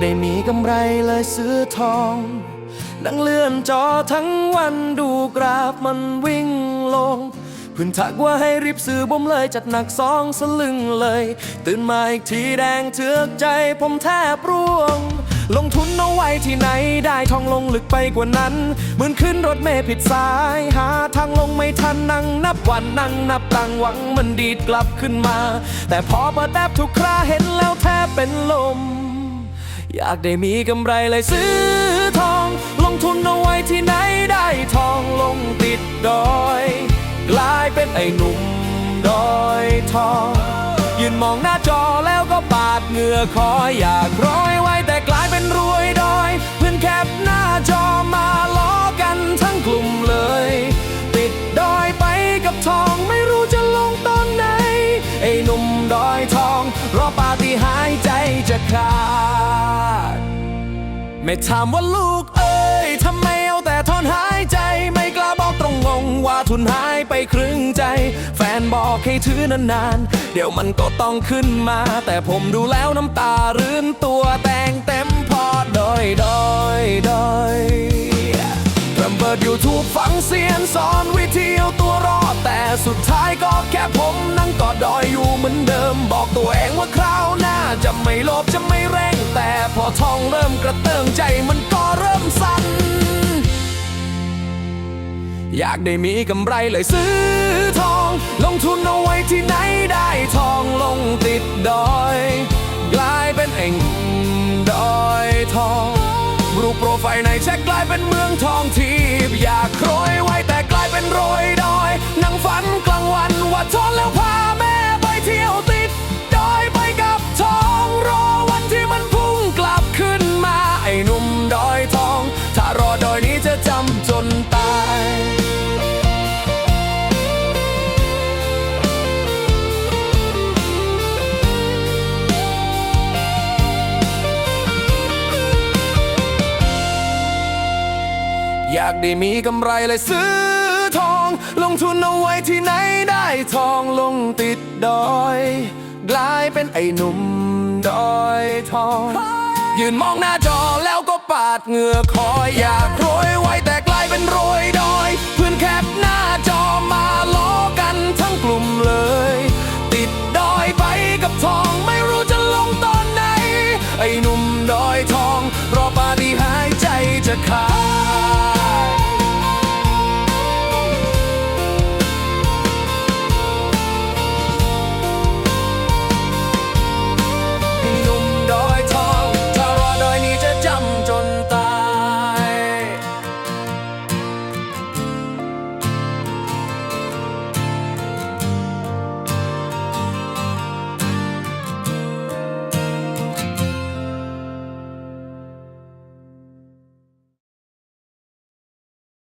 ได้มีกำไรเลยซื้อทอง นั่งเลื่อนจอทั้งวันดูกราฟมันวิ่งลงเพื้นทักว่าให้รีบซื้อบ่มเลยจัดหนักสองสลึงเลย ตื่นมาอีกทีแดงเถือกใจผมแทบร่วง ลงทุนเอาไว้ที่ไหนได้ทองลงลึกไปกว่านั้น เหมือนขึ้นรถเมล์ผิดสาย หาทางลงไม่ทันนั่งนับวันนั่งนับตังหวังมันดีดกลับขึ้นมา แต่พอเปิดแอปทุกคราเห็นแล้วแทบเป็นลม อยากได้มีกำไรเลยซื้อทอง ลงทุนเอาไว้ที่ไหนได้ทองลงติดดอย กลายเป็นไอ้หนุ่มดอยทอง ยืนมองหน้าจอแล้วก็ปาดเหงื่อคอยอยากร้อยไว้ ไม่ถามว่าลูกเอ้ยทำไมเอาแต่ทอนหายใจ ไม่กล้าบอกตรงงงว่าทุนหายไปครึ่งใจ แฟนบอกให้ถือนานๆ เดี๋ยวมันก็ต้องขึ้นมา แต่ผมดูแล้วน้ำตารื่นตัวแต่งเต็มพอดอยดอยดอยริ่มเปิด YouTube ฟังเสียงสอนวิธีเอาตัวรอดแต่สุดท้ายก็แค่ผมนั่งกอดดอยอยู่เหมือนเดิม บอกตัวเองว่าคราวหน้าจะไม่โลภจะไม่เร่ง แต่พอท้องเริ่มกระเตื้องใจมันก็เริ่มสั่น อยากได้มีกำไรเลยซื้อทอง ลงทุนเอาไว้ที่ไหนได้ทองลงติดดอย กลายเป็นเองดอยทอง รูปโปรไฟล์ในแชทกลายเป็นเมืองทองที่อยากโรยไว้แต่กลายเป็นโรยดอยนั่งากได้มีกำไรเลยซื้อทอง ลงทุนเอาไว้ที่ไหนได้ทองลงติดดอยกลายเป็นไอ้หนุ่มดอยทอง ยืนมองหน้าจอแล้วก็ปาดเหงื่อคอยอยากโรยไว้แต่กลายเป็นโรยดอยเพื่อนแคปหน้าจอมาล้อกันทั้งกลุ่มเลย ติดดอยไปกับทองไม่รู้จะลงตอนไหน ไอ้หนุ่ม